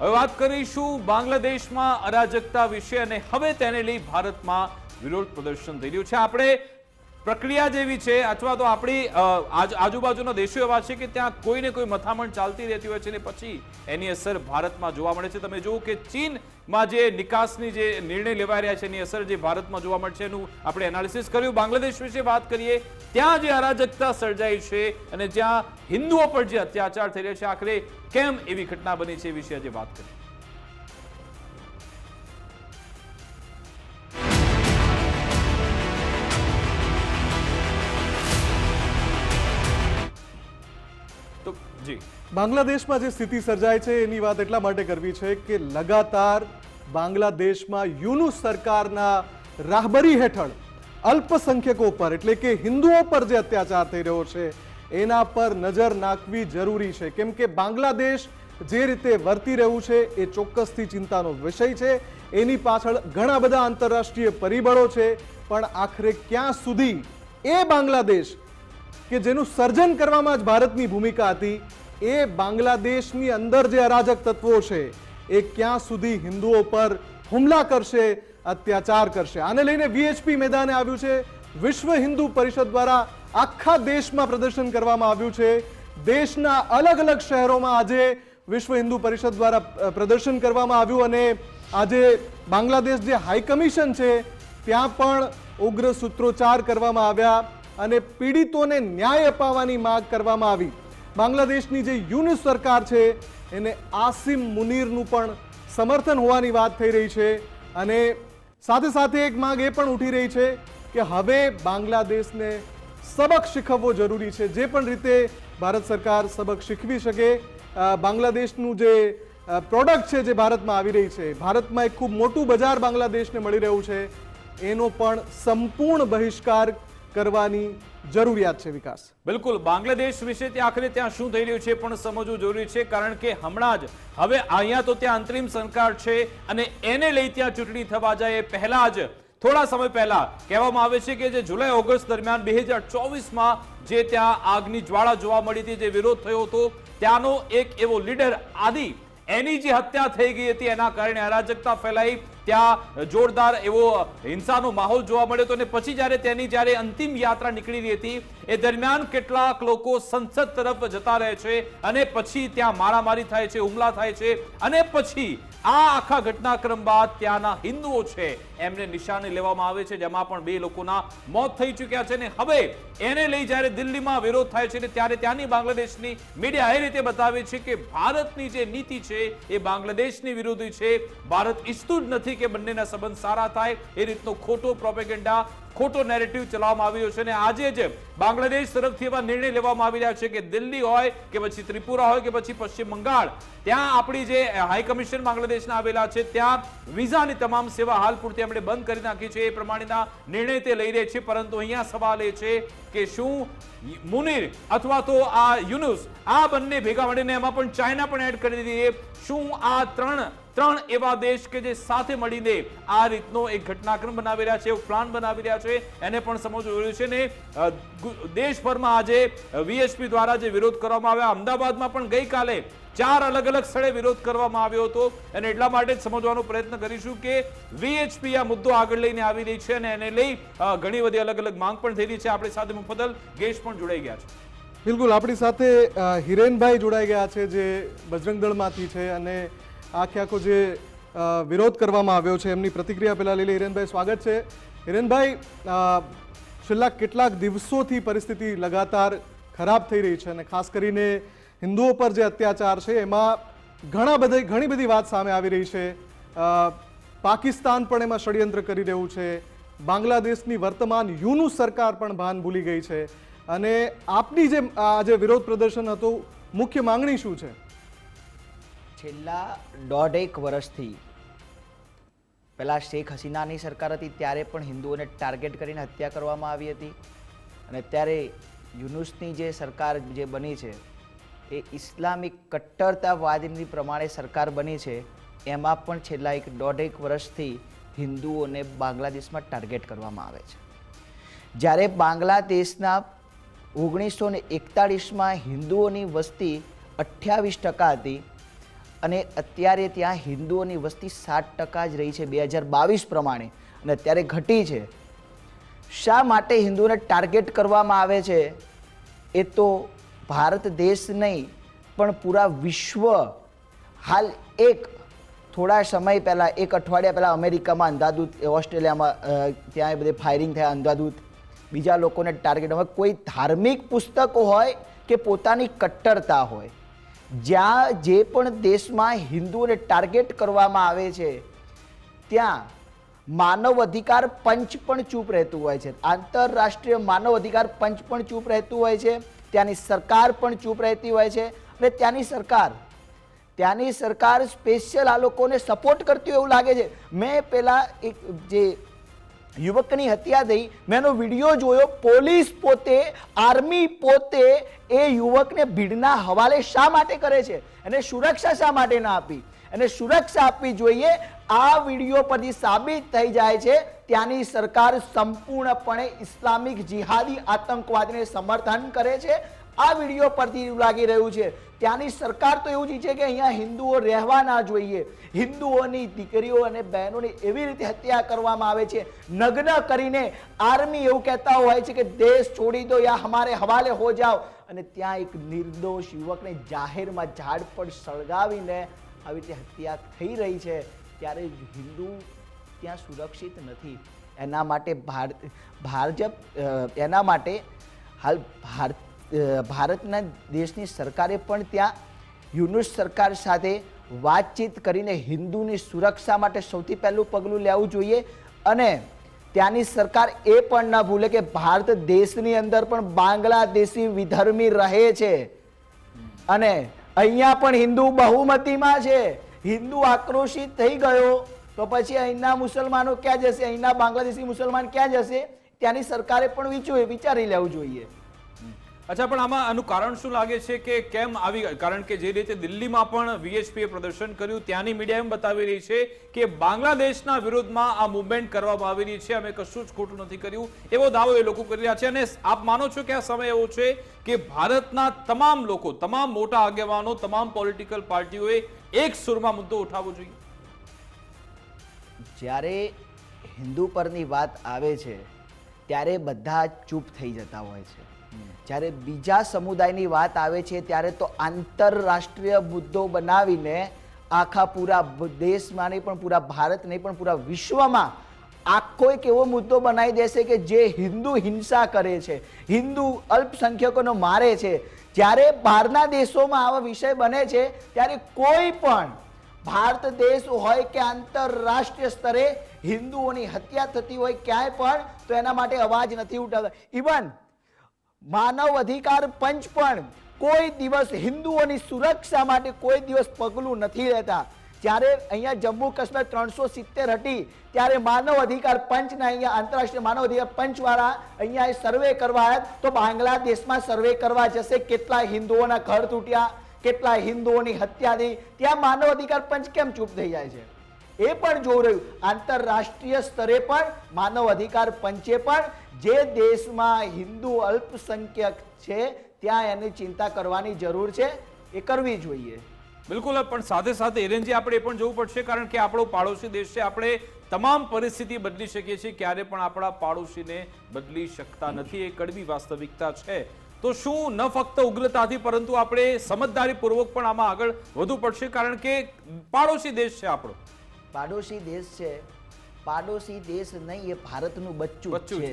હવે વાત કરીશું બાંગ્લાદેશમાં અરાજકતા વિશે અને હવે તેને લઈ ભારતમાં વિરોધ પ્રદર્શન થઈ રહ્યું છે. આપણે પ્રક્રિયા જેવી છે અથવા તો આપણી આજ- આજુબાજુના દેશો એવા છે કે ત્યાં કોઈને કોઈ મથામણ ચાલતી રહેતી હોય છે ને પછી એની અસર ભારતમાં જોવા મળે છે. તમે જુઓ કે ચીનમાં જે નિકાસની જે નિર્ણય લેવાઈ રહ્યા છે એની અસર જે ભારતમાં જોવા મળશે એનું આપણે એનાલિસિસ કર્યું. બાંગ્લાદેશ વિશે વાત કરીએ, ત્યાં જે અરાજકતા સર્જાઈ છે અને જ્યાં હિન્દુઓ પર જે અત્યાચાર થઈ રહ્યા છે, આખરે કેમ એવી ઘટના બની છે એ વિશે આજે વાત કરીએ. બાંગ્લાદેશમાં જે સ્થિતિ સર્જાય છે, એની વાત એટલા માટે કરવી છે કે લગાતાર બાંગ્લાદેશમાં યુનુસ સરકારના રાહબરી હેઠળ અલ્પસંખ્યકો પર, એટલે કે હિન્દુઓ પર જે અત્યાચાર થઈ રહ્યો છે, એના પર નજર નાખવી જરૂરી છે. કેમ કે બાંગ્લાદેશ જે રીતે વર્તી રહ્યું છે, એ ચોક્કસથી ચિંતાનો વિષય છે. એની પાછળ ઘણા બધા આંતરરાષ્ટ્રીય પરિબળો છે, પણ આખરે ક્યાં સુધી એ બાંગ્લાદેશ કે જેનું સર્જન કરવામાં જ ભારતની ભૂમિકા હતી એ બાંગ્લાદેશની અંદર જે અરાજક તત્વો છે, એ ક્યાં સુધી હિન્દુઓ પર હુમલા કરશે, અત્યાચાર કરશે? આને લઈને વીએચપી મેદાને આવ્યું છે. વિશ્વ હિન્દુ પરિષદ દ્વારા આખા દેશમાં પ્રદર્શન કરવામાં આવ્યું છે. દેશના અલગ અલગ શહેરોમાં આજે વિશ્વ હિન્દુ પરિષદ દ્વારા પ્રદર્શન કરવામાં આવ્યું અને આજે બાંગ્લાદેશ જે હાઈ કમિશન છે, ત્યાં પણ ઉગ્ર સૂત્રોચ્ચાર કરવામાં આવ્યા અને પીડિતોને ન્યાય અપાવવાની માંગ કરવામાં આવી. બાંગ્લાદેશની જે યુનિસ સરકાર છે, એને આસિમ મુનીરનું પણ સમર્થન હોવાની વાત થઈ રહી છે. અને સાથે સાથે એક માંગ એ પણ ઉઠી રહી છે કે હવે બાંગ્લાદેશને સબક શીખવવો જરૂરી છે. જે પણ રીતે ભારત સરકાર સબક શીખવી શકે બાંગ્લાદેશનું જે પ્રોડક્ટ છે જે ભારતમાં આવી રહી છે, ભારતમાં એક ખૂબ મોટું બજાર બાંગ્લાદેશને મળી રહ્યું છે. એનો પણ સંપૂર્ણ બહિષ્કાર કરવાની જરૂરિયાત છે વિકાસ. બિલકુલ. બાંગ્લાદેશ વિશે ત્યાં આખરે ત્યાં શું થઈ રહ્યું છે પણ સમજવું જરૂરી છે, કારણ કે હમણાં જ હવે અહીંયા તો ત્યાં અંતરિમ સરકાર છે અને એને લઈ ત્યાં ચૂંટણી થવા જાય એ પહેલા જ, થોડા સમય પહેલા કહેવામાં આવે છે કે જે જુલાઈ, ઓગસ્ટ દરમિયાન બે હજાર ચોવીસમાં જે ત્યાં આગની જ્વાળા જોવા મળી હતી, જે વિરોધ થયો હતો, ત્યાંનો એક એવો લીડર આદિ, એની જે હત્યા થઈ ગઈ હતી, એના કારણે અરાજકતા ફેલાઈ. ત્યાં જોરદાર એવો હિંસાનો માહોલ જોવા મળ્યો હતો અને પછી જ્યારે તેની જ્યારે અંતિમ યાત્રા નીકળી હતી, એ દરમિયાન કેટલાક લોકો સંસદ તરફ જતા રહે છે અને પછી ત્યાં મારામારી થાય છે, હુમલા થાય છે અને પછી આ આખા ઘટનાક્રમ બાદ ત્યાંના હિન્દુઓ છે એમને નિશાને લેવામાં આવે છે, જેમાં પણ બે લોકોના મોત થઈ ચૂક્યા છે અને હવે એને લઈ જ્યારે દિલ્હીમાં વિરોધ થાય છે ને ત્યારે ત્યાંની બાંગ્લાદેશની મીડિયા એ રીતે બતાવે છે કે ભારતની જે નીતિ છે એ બાંગ્લાદેશની વિરોધી છે. ભારત ઈચ્છતું જ નથી કે બંનેના સંબંધ સારા થાય. એ રીતનો ખોટો પ્રોપેગેન્ડા ખોટો નેરેટિવ ચલાવવામાં આવી રહ્યો છે અને આજે જે બાંગ્લાદેશ તરફથી એવા નિર્ણય લેવામાં આવી રહ્યા છે કે દિલ્હી હોય કે પછી ત્રિપુરા હોય કે પછી પશ્ચિમ બંગાળ, ત્યાં આપણી જે હાઈ કમિશન બાંગ્લાદેશના આવેલા છે, ત્યાં વિઝાની તમામ સેવા હાલ પૂરતી આપણે બંધ કરી નાખી છે, એ પ્રમાણેના નિર્ણય તે લઈ રહી છે, પરંતુ અહીંયા સવાલ એ છે કે શું મુનિર અથવા તો આ યુનુસ આ બંને ભેગા મળીને એમાં પણ ચાઇના પણ એડ કરી દીધી શું આ ત્રણ ત્રણ એવા દેશ કે જે સાથે મળીને આ રીતનો એક ઘટનાક્રમ બનાવી રહ્યા છે પ્લાન બનાવી રહ્યા છે. એને પણ સમજવું જરૂરી છે ને દેશભરમાં આજે વીએચપી દ્વારા જે વિરોધ કરવામાં આવ્યા, અમદાવાદમાં પણ ગઈકાલે ચાર અલગ અલગ સ્થળે વિરોધ કરવામાં આવ્યો હતો. અને એટલા માટે જ સમજવાનો પ્રયત્ન કરીશું કે વીએચપી આ મુદ્દો આગળ લઈને આવી રહી છે અને એને લઈ ઘણી બધી અલગ અલગ માંગ પણ થઈ રહી છે. આપણી સાથે મુફદલ ગેશ પણ જોડાઈ ગયા છે. બિલકુલ, આપણી સાથે હિરેનભાઈ જોડાઈ ગયા છે, જે બજરંગ દળમાંથી છે અને આખે આખો જે વિરોધ કરવામાં આવ્યો છે, એમની પ્રતિક્રિયા પહેલાં લઈ લે હિરેનભાઈ, સ્વાગત છે. હિરેનભાઈ છેલ્લા કેટલાક દિવસોથી પરિસ્થિતિ લગાતાર ખરાબ થઈ રહી છે અને ખાસ કરીને હિન્દુઓ પર જે અત્યાચાર છે, એમાં ઘણા બધા, ઘણી બધી વાત સામે આવી રહી છે. પાકિસ્તાન પણ એમાં ષડયંત્ર કરી રહ્યું છે. બાંગ્લાદેશની વર્તમાન યુનું સરકાર પણ ભાન ભૂલી ગઈ છે. અને આપની જે આ જે વિરોધ પ્રદર્શન હતું, મુખ્ય માંગણી શું છે? છેલ્લા દોઢેક વર્ષથી પહેલાં શેખ હસીનાની સરકાર હતી, ત્યારે પણ હિન્દુઓને ટાર્ગેટ કરીને હત્યા કરવામાં આવી હતી. અને અત્યારે યુનુસની જે સરકાર જે બની છે, એ ઇસ્લામિક કટ્ટરતાવાદની પ્રમાણે સરકાર બની છે, એમાં પણ છેલ્લા એક દોઢેક વર્ષથી હિન્દુઓને બાંગ્લાદેશમાં ટાર્ગેટ કરવામાં આવે છે. જ્યારે બાંગ્લાદેશના ઓગણીસો ને એકતાળીસમાં હિન્દુઓની વસ્તી અઠ્યાવીસ ટકા હતી અને અત્યારે ત્યાં હિન્દુઓની વસ્તી સાત ટકા જ રહી છે, બે હજાર બાવીસ પ્રમાણે. અને અત્યારે ઘટી છે. શા માટે હિન્દુઓને ટાર્ગેટ કરવામાં આવે છે? એ તો ભારત દેશ નહીં, પણ પૂરા વિશ્વ. હાલ એક, થોડા સમય પહેલાં, એક અઠવાડિયા પહેલાં અમેરિકામાં અંધાધૂત ઓસ્ટ્રેલિયામાં ત્યાં બધે ફાયરિંગ થયા અંધાધૂત બીજા લોકોને ટાર્ગેટ હવે કોઈ ધાર્મિક પુસ્તકો હોય કે પોતાની કટ્ટરતા હોય. જ્યાં જે પણ દેશમાં હિન્દુઓને ટાર્ગેટ કરવામાં આવે છે, ત્યાં માનવ અધિકાર પંચ પણ ચૂપ રહેતું હોય છે. આંતરરાષ્ટ્રીય માનવ અધિકાર પંચ પણ ચૂપ રહેતું હોય છે, ત્યાંની સરકાર પણ ચૂપ રહેતી હોય છે અને ત્યાંની સરકાર ત્યાંની સરકાર સ્પેશિયલ આ લોકોને સપોર્ટ કરતી એવું લાગે છે. મેં પહેલાં એક જે યુવકની હત્યા થઈ. મેં એનો વીડિયો જોયો. પોલીસ પોતે, આર્મી પોતે એ યુવકને ભીડના હવાલે શા માટે કરે છે? એને સુરક્ષા શા માટે ના આપી? અને સુરક્ષા આપવી જોઈએ. આ વીડિયો પરથી સાબિત થઈ જાય છે ત્યાંની સરકાર સંપૂર્ણપણે ઇસ્લામિક જિહાદી આતંકવાદને સમર્થન કરે છે. આ વીડિયો પરથી એવું લાગી રહ્યું છે. ત્યાંની સરકાર તો એવું જ ઈચ્છે કે અહીંયા હિન્દુઓ રહેવા ના જોઈએ. હિન્દુઓની દીકરીઓ અને બહેનોની એવી રીતે હત્યા કરવામાં આવે છે. નગ્ન કરીને આર્મી એવું કહેતા હોય છે કે દેશ છોડી દો યા હમારે હવાલે હો જાઓ. અને ત્યાં એક નિર્દોષ યુવકને જાહેરમાં ઝાડ પર સળગાવીને આવી રીતે હત્યા થઈ રહી છે. ત્યારે હિન્દુ ત્યાં સુરક્ષિત નથી. એના માટે ભારત ભાજપ એના માટે હાલ ભારત ભારતના દેશની સરકારે પણ ત્યાં યુનુસ સરકાર સાથે વાતચીત કરીને હિન્દુની સુરક્ષા માટે સૌથી પહેલું પગલું લેવું જોઈએ. અને ત્યાંની સરકાર એ પણ ન ભૂલે કે ભારત દેશની અંદર પણ બાંગ્લાદેશી વિધર્મી રહે છે. અને અહીંયા પણ હિન્દુ બહુમતીમાં છે. હિન્દુ આક્રોશિત થઈ ગયો તો પછી અહીંના મુસલમાનો ક્યાં જશે? અહીંના બાંગ્લાદેશી મુસલમાન ક્યાં જશે? ત્યાંની સરકારે પણ વિચાર લેવું જોઈએ. અચ્છા, પણ આમાં આનું કારણ શું લાગે છે કે કેમ આવી? કારણ કે જે રીતે દિલ્હીમાં પણ વીએચપીએ પ્રદર્શન કર્યું, ત્યાંની મીડિયા એમ બતાવી રહી છે કે બાંગ્લાદેશના વિરોધમાં આ મુવમેન્ટ કરવામાં આવી રહી છે. અમે કશું જ ખોટું નથી કર્યું. એવો દાવો એ લોકો કરી રહ્યા છે. અને આપ માનો છો કે આ સમય એવો છે કે ભારતના તમામ લોકો, તમામ મોટા આગેવાનો, તમામ પોલિટિકલ પાર્ટીઓએ એક સુરમાં મુદ્દો ઉઠાવવો જોઈએ. જ્યારે હિન્દુ પરની વાત આવે છે, ત્યારે બધા ચૂપ થઈ જતા હોય છે. જ્યારે બીજા સમુદાયની વાત આવે છે ત્યારે તો આંતરરાષ્ટ્રીય મુદ્દો બનાવીને આખા પૂરા દેશમાં નહીં પણ, પૂરા ભારત નહીં પણ, પૂરા વિશ્વમાં આખો એક એવો મુદ્દો બનાવી દેશે કે જે હિન્દુ હિંસા કરે છે, હિન્દુ અલ્પસંખ્યકોનો મારે છે. જ્યારે બહારના દેશોમાં આવા વિષય બને છે, ત્યારે કોઈ પણ ભારત દેશ હોય કે આંતરરાષ્ટ્રીય સ્તરે હિન્દુઓની હત્યા થતી હોય ક્યાંય પણ, તો એના માટે અવાજ નથી ઉઠાવતા. ઇવન માનવ અધિકાર પંચ પણ કોઈ દિવસ હિન્દુઓની સુરક્ષા માટે કોઈ દિવસ પગલું નથી લેતા. જ્યારે અહીંયા જમ્મુ કાશ્મીર ત્રણસો સિત્તેર હતી, ત્યારે માનવ અધિકાર પંચના અહીંયા આંતરરાષ્ટ્રીય માનવ અધિકાર પંચવાળા અહીંયા સર્વે કરવા આવ્યા તો બાંગ્લાદેશમાં સર્વે કરવા જશે. કેટલા હિન્દુઓના ઘર તૂટ્યા, કેટલા હિન્દુઓની હત્યા થઈ. ત્યાં માનવ અધિકાર પંચ કેમ ચૂપ થઈ જાય છે? એ પણ જોઈ રહ્યું. આંતરરાષ્ટ્રીય સ્તરે પણ, માનવ અધિકાર પંચે પણ, જે દેશમાં હિન્દુ અલ્પસંખ્યક છે, ત્યાં એની ચિંતા કરવાની જરૂર છે, એ કરવી જોઈએ. બિલકુલ, પણ સાથે સાથે હિરેનજી આપણે એ પણ જોવું પડશે, કારણ કે આપણો પાડોશી દેશ છે, આપણે તમામ પરિસ્થિતિ બદલી શકીએ છીએ, ક્યારે પણ આપણા પાડોશીને બદલી શકતા નથી, એ કડવી વાસ્તવિકતા છે. તો શું ન ફક્ત ઉગ્રતાથી, પરંતુ આપણે સમજદારીપૂર્વક પણ આમાં આગળ વધવું પડશે, કારણ કે પાડોશી દેશ છે આપણો. પાડોશી દેશ છે. પાડોશી દેશ નહીં એ ભારતનું બચ્ચું છે.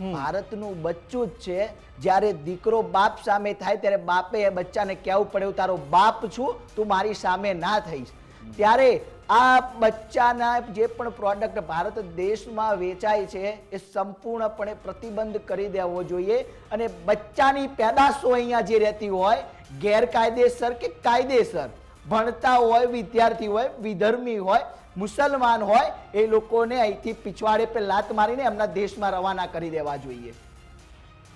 ભારતનું બચ્ચું જ છે. જ્યારે દીકરો બાપ સામે થાય ત્યારે બાપે એ બચ્ચાને કહેવું પડે હું તારો બાપ છું તું મારી સામે ના થઈશ. ત્યારે આ બચ્ચાના જે પણ પ્રોડક્ટ ભારત દેશમાં વેચાય છે એ સંપૂર્ણપણે પ્રતિબંધ કરી દેવો જોઈએ. અને બચ્ચાની પેદાશો અહીંયા જે રહેતી હોય ગેરકાયદેસર કે કાયદેસર ભણતા હોય વિદ્યાર્થી હોય વિધર્મી હોય મુસલમાન હોય એ લોકોને અહીંથી પીછવાડે પર લાત મારીને એમના દેશમાં રવાના કરી દેવા જોઈએ.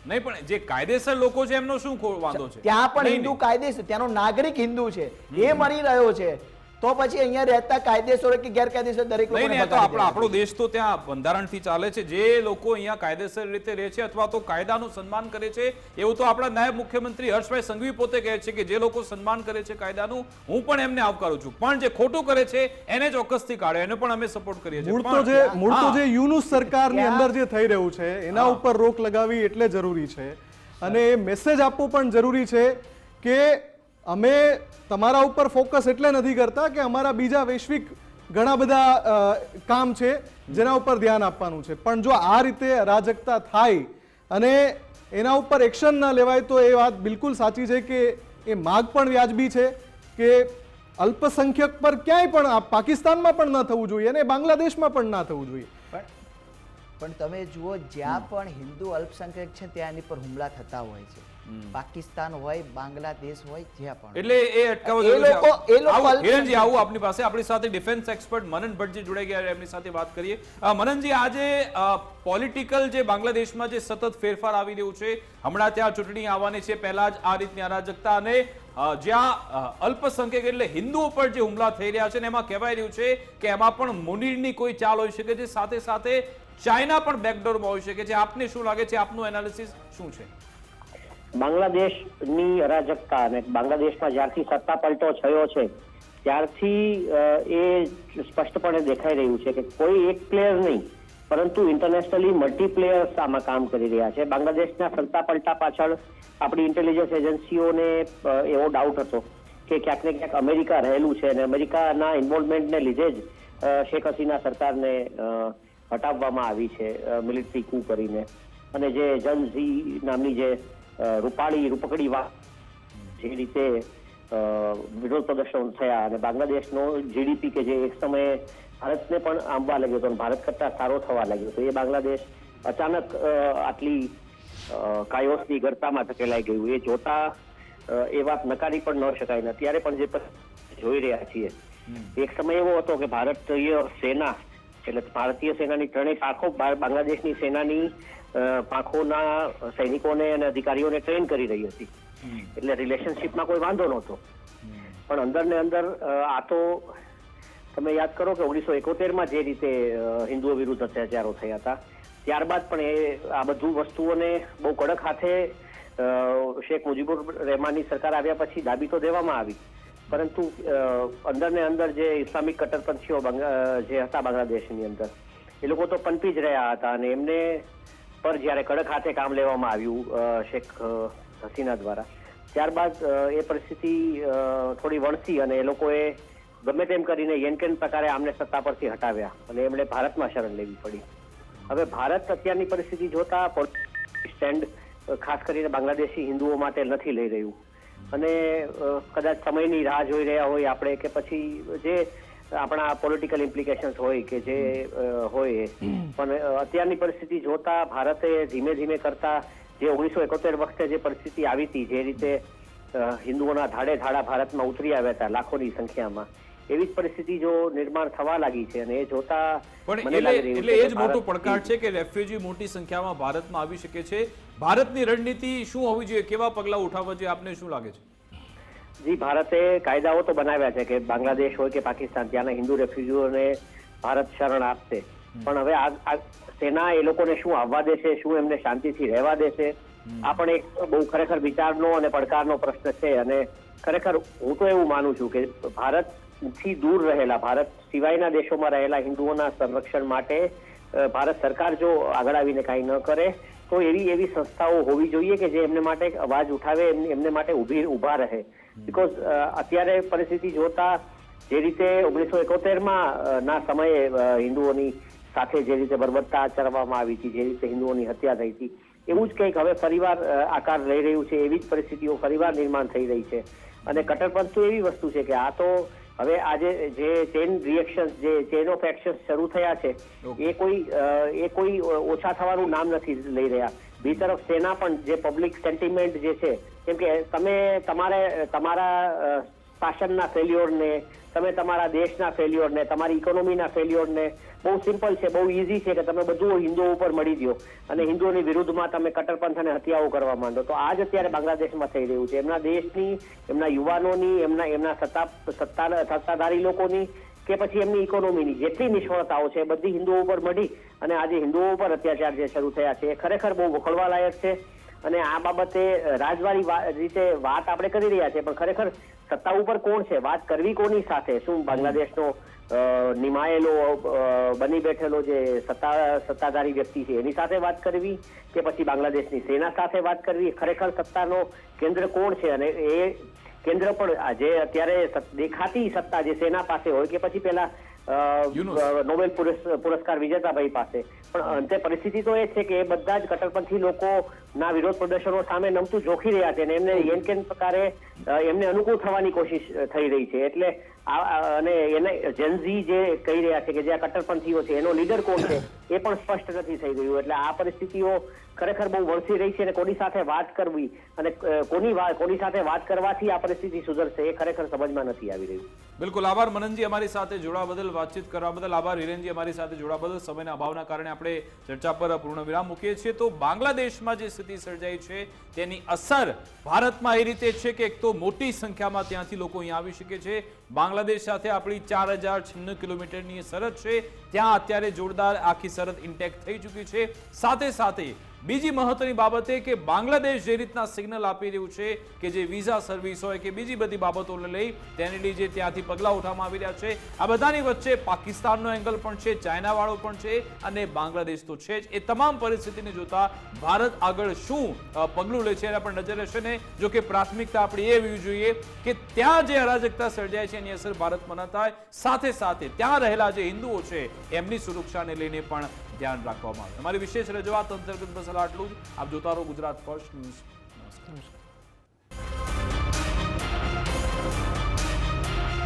નહીં પણ જે કાયદેસર લોકો છે એમનો શું વાંધો છે? ત્યાં પણ હિન્દુ કાયદેસર ત્યાંનો નાગરિક હિન્દુ છે. એ મરી રહ્યો છે. તો પછી અહીંયા રહેતા કાયદેસર કે ગેરકાયદેસર દરેક લોકો નહીં, તો આપણો આપણો દેશ તો ત્યાં બંધારણથી ચાલે છે. જે લોકો અહીંયા કાયદેસર રીતે રહે છે અથવા તો કાયદાનું સન્માન કરે છે એવું તો આપણા નાયબ મુખ્યમંત્રી હર્ષભાઈ સંઘવી પોતે કહે છે કે જે લોકો સન્માન કરે છે કાયદાનું હું પણ એમને આવકારું છું. પણ જે ખોટું કરે છે એને ચોક્કસથી કાઢે. એને પણ અમે સપોર્ટ કરીએ છીએ. મૂળ તો જે મૂળ તો જે યુનુસ સરકારની અંદર જે થઈ રહ્યું છે એના ઉપર રોક લગાવવી એટલે જરૂરી છે. અને એ મેસેજ આપવો પણ જરૂરી છે કે અમે તમારા ઉપર ફોકસ એટલે નથી કરતા કે અમારા બીજા વૈશ્વિક ઘણા બધા કામ છે જેના ઉપર ધ્યાન આપવાનું છે. પણ જો આ રીતે અરાજકતા થાય અને એના ઉપર એક્શન ન લેવાય તો એ વાત બિલકુલ સાચી છે કે એ માગ પણ વ્યાજબી છે કે અલ્પસંખ્યક પર ક્યાંય પણ પાકિસ્તાનમાં પણ ન થવું જોઈએ અને બાંગ્લાદેશમાં પણ ના થવું જોઈએ. પણ તમે જુઓ જ્યાં પણ હિન્દુ અલ્પસંખ્યક છે ત્યાં એની પર હુમલા થતા હોય છે. પાકિસ્તાન હોય બાંગ્લાદેશ હોય જ્યાં પણ એટલે એ અટકાવો એ લોકો- એ લોકો આવું, આવું આપની પાસે આપણી સાથે ડિફેન્સ એક્સપર્ટ મનન ભટ્ટજી જોડાઈ ગયા એમની સાથે વાત કરીએ. મનનજી આજે પોલિટિકલ જે બાંગ્લાદેશમાં જે સતત ફેરફાર આવી રહ્યું છે હમણાં ત્યાં ચૂંટણી આવવાની છે પહેલા જ આ રીતની અરાજકતા અને જ્યાં અલ્પસંખ્યક એટલે હિન્દુઓ પર જે હુમલા થઈ રહ્યા છે ને એમાં કહેવાય રહ્યું છે કે એમાં પણ મુનિરની કોઈ ચાલ હોઈ શકે છે. સાથે સાથે ચાઇના પણ બેકડોરમાં હોઈ શકે છે આપને શું લાગે છે? આપનું એનાલિસિસ શું છે? બાંગ્લાદેશની અરાજકતા અને બાંગ્લાદેશમાં જ્યારથી સત્તા પલટો થયો છે, ત્યારથી એ સ્પષ્ટપણે દેખાઈ રહ્યું છે કે કોઈ એક પ્લેયર નહીં, પરંતુ ઇન્ટરનેશનલી મલ્ટીપ્લેયર્સ આમાં કામ કરી રહ્યા છે. બાંગ્લાદેશના સત્તા પલટા પાછળ આપણી ઇન્ટેલિજન્સ એજન્સીઓને એવો ડાઉટ હતો કે ક્યાંક ને ક્યાંક અમેરિકા રહેલું છે અને અમેરિકાના ઇન્વોલ્વમેન્ટને લીધે જ શેખ હસીના સરકારને હટાવવામાં આવી છે મિલિટરી કુ કરીને. અને જે જન નામની જે રૂપાળી રૂપકડી વા જે રીતે વિરોધ પ્રદર્શન થયા અને બાંગ્લાદેશનો જીડીપી કે જે એક સમયે ભારતને પણ આંબવા લાગ્યો હતો અને ભારત કરતાં સારો થવા લાગ્યો તો એ બાંગ્લાદેશ અચાનક આટલી કાયોસની ગરતામાં ધકેલાઈ ગયું. એ જોતા એ વાત નકારી પણ ન શકાય ને. અત્યારે પણ જે જોઈ રહ્યા છીએ. એક સમય એવો હતો કે ભારતીય સેના એટલે ભારતીય સેનાની ત્રણેય પાંખો બાંગ્લાદેશની સેનાની પાંખોના સૈનિકોને અને અધિકારીઓને ટ્રેન કરી રહી હતી. એટલે રિલેશનશિપમાં કોઈ વાંધો નહોતો. પણ અંદર ને અંદર આ તો તમે યાદ કરો કે ઓગણીસો એકોતેરમાં જે રીતે હિન્દુઓ વિરુદ્ધ અત્યાચારો થયા હતા ત્યારબાદ પણ એ આ બધું વસ્તુઓને બહુ કડક હાથે શેખ મુજીબુર રહેમાનની સરકાર આવ્યા પછી દાબી તો દેવામાં આવી. પરંતુ અંદર ને અંદર જે ઇસ્લામિક કટ્ટરપંથીઓ જે હતા બાંગ્લાદેશની અંદર, એ લોકો તો પનપી જ રહ્યા હતા અને એમને પર જ્યારે કડક હાથે કામ લેવામાં આવ્યું શેખ હસીના દ્વારા, ત્યારબાદ એ પરિસ્થિતિ થોડી વણસી અને એ લોકોએ ગમે તેમ કરીને યેનકેન પ્રકારે આમને સત્તા પરથી હટાવ્યા અને એમણે ભારતમાં શરણ લેવી પડી. હવે ભારત અત્યારની પરિસ્થિતિ જોતા સ્ટેન્ડ ખાસ કરીને બાંગ્લાદેશી હિન્દુઓ માટે નથી લઈ રહ્યું. અને કદાચ સમયની રાહ જોઈ રહ્યા હોય આપણે કે પછી જે આપણા પોલિટિકલ ઇમ્પ્લિકેશન્સ હોય કે જે હોય એ. પણ અત્યારની પરિસ્થિતિ જોતા ભારતે ધીમે ધીમે કરતા જે ઓગણીસો એકોતેર વખતે જે પરિસ્થિતિ આવી હતી જે રીતે હિન્દુઓના ધાડે ધાડા ભારતમાં ઉતરી આવ્યા હતા લાખોની સંખ્યામાં એવી જ પરિસ્થિતિ જો નિર્માણ થવા લાગી છે અને એ જોતા પણ એટલે એટલે એ જ મોટો ભારત- પડકાર છે કે રેફ્યુજી મોટી સંખ્યામાં ભારતમાં આવી શકે છે. ભારતની રણનીતિ શું હોવી જોઈએ? કેવા પગલાં ઉઠાવવા જોઈએ? આપને શું લાગે છે? જી ભારતે કાયદાઓ તો બનાવ્યા છે કે બાંગ્લાદેશ હોય કે પાકિસ્તાન ત્યાંના હિન્દુ રેફ્યુજીઓને ભારત શરણ આપશે. પણ હવે આ સેના એ લોકોને શું આવવા દેશે? શું એમને શાંતિથી રહેવા દેશે? આ પણ એક બહુ ખરેખર વિચારનો અને પડકારનો પ્રશ્ન છે. અને ખરેખર હું તો એવું માનું છું કે ભારતથી દૂર રહેલા ભારત, સિવાયના દેશોમાં રહેલા હિન્દુઓના સંરક્ષણ માટે ભારત સરકાર જો આગળ આવીને કાંઈ ન કરે, તો એવી એવી સંસ્થાઓ હોવી જોઈએ કે જે એમને માટે અવાજ ઉઠાવે એમને માટે ઊભી, ઊભા રહે. બીકોઝ અત્યારે પરિસ્થિતિ જોતા જે રીતે ઓગણીસો એકોતેરમાં ના સમયે હિન્દુઓની સાથે જે રીતે બર્બરતા આચરવામાં આવી હતી, જે રીતે હિન્દુઓની હત્યા થઈ હતી, એવું જ કંઈક હવે ફરીવાર આકાર લઈ રહ્યું છે, એવી જ પરિસ્થિતિઓ ફરીવાર નિર્માણ થઈ રહી છે. અને કટ્ટરપંથ તો એવી વસ્તુ છે કે આ તો હવે આજે જે ચેન રિએક્શન જે ચેન ઓફ એક્શન શરૂ થયા છે એ કોઈ એ કોઈ ઓછા થવાનું નામ નથી લઈ રહ્યા. બી તરફ સેના પણ જે પબ્લિક સેન્ટિમેન્ટ જે છે કેમ કે તમે તમારે તમારા શાસનના ફેલ્યોરને તમે તમારા દેશના ફેલ્યોરને તમારી ઇકોનોમીના ફેલ્યોરને બહુ સિમ્પલ છે, બહુ ઇઝી છે કે તમે બધું હિન્દુઓ ઉપર મળી દો અને હિન્દુઓની વિરુદ્ધમાં તમે કટ્ટરપંથ અને હત્યાઓ કરવા માંડો. તો આ જ અત્યારે બાંગ્લાદેશમાં થઈ રહ્યું છે. એમના દેશની, એમના યુવાનોની, એમના એમના સત્તા સત્તા, સત્તાધારી લોકોની કે પછી એમની ઇકોનોમીની જેટલી નિષ્ફળતાઓ છે બધી હિન્દુઓ ઉપર મળી અને આજે હિન્દુઓ ઉપર અત્યાચાર જે શરૂ થયા છે એ ખરેખર બહુ વખોડવા લાયક છે. અને આ બાબતે રાજવાળી વા- રીતે વાત આપણે કરી રહ્યા છે પણ ખરેખર સત્તા ઉપર કોણ છે? વાત કરવી કોની સાથે? શું બાંગ્લાદેશનો નિમાયેલો બની બેઠેલો જે સત્તા, સત્તાધારી વ્યક્તિ છે, એની સાથે વાત કરવી કે પછી બાંગ્લાદેશની સેના સાથે વાત કરવી? ખરેખર સત્તાનો કેન્દ્ર કોણ છે? અને એ કેન્દ્ર પણ જે અત્યારે દેખાતી સત્તા જે સેના પાસે હોય કે પછી પેલા નોબેલ પુરસ- પુરસ્કાર વિજેતાભાઈ પાસે. પણ અંતે પરિસ્થિતિ તો એ છે કે એ બધા જ કટ્ટરપંથી લોકો ના વિરોધ પ્રદર્શનો સામે નમતું જોખી રહ્યા છે અને એમને એમ કેન પ્રકારે એમને અનુકૂળ થવાની કોશિશ થઈ રહી છે. એટલે અને એને જેનઝી જે કહી રહ્યા છે કે જે આ કટ્ટરપંથીઓ છે, એનો લીડર કોણ છે, એ પણ સ્પષ્ટ નથી થઈ ગયું એટલે આ પરિસ્થિતિઓ ખરેખર બહુ વળસી રહી છે અને કોની સાથે વાત કરવી અને કોની કોની સાથે વાત કરવાથી આ પરિસ્થિતિ સુધરશે એ ખરેખર સમજમાં નથી આવી રહ્યું. બિલકુલ. આભાર મનનજી અમારી સાથે જોડા બદલ વાતચીત કરવા બદલ આભાર હિરેનજી અમારી સાથે જોડા બદલ સમયના અભાવના કારણે આપણે ચર્ચા પર પૂર્ણ વિરામ મૂકીએ છીએ. તો બાંગ્લાદેશમાં જે સ્થિતિ સર્જાઈ છે, તેની અસર ભારતમાં એ રીતે છે કે એક તો મોટી સંખ્યામાં ત્યાંથી લોકો અહીંયા આવી શકે છે. બાંગ્લાદેશ સાથે આપણી ચાર હજાર છન્નું કિલોમીટરની સરહદ છે. ત્યાં અત્યારે જોરદાર આખી સરહદ ઇન્ટેક્ટ થઈ ચૂકી છે. સાથે સાથે બીજી મહત્વની બાબત એ કે બાંગ્લાદેશ જે રીતના સિગ્નલ આપી રહ્યું છે કે જે વિઝા સર્વિસ હોય કે બીજી બધી બાબતોને લઈ તેને લીધે ત્યાંથી પગલાં ઉઠાવવામાં આવી રહ્યા છે. આ બધાની વચ્ચે પાકિસ્તાનનો એંગલ પણ છે, ચાઇનાવાળો પણ છે અને બાંગ્લાદેશ તો છે જ. એ તમામ પરિસ્થિતિને જોતા ભારત આગળ શું પગલું લે છે એના પર નજર રહેશે ને? જો કે પ્રાથમિકતા આપણી એ હોવી જોઈએ કે ત્યાં જે અરાજકતા સર્જાય છે એની અસર ભારતમાં ન થાય. સાથે સાથે ત્યાં રહેલા જે હિન્દુઓ છે, એમની સુરક્ષાને લઈને પણ ધ્યાન રાખવામાં આવે. અમારી વિશેષ રજૂઆત અંતર્ગત બસ આટલું જ. આપ જોતા રહો ગુજરાત ફર્સ્ટ ન્યૂઝ. નમસ્કાર.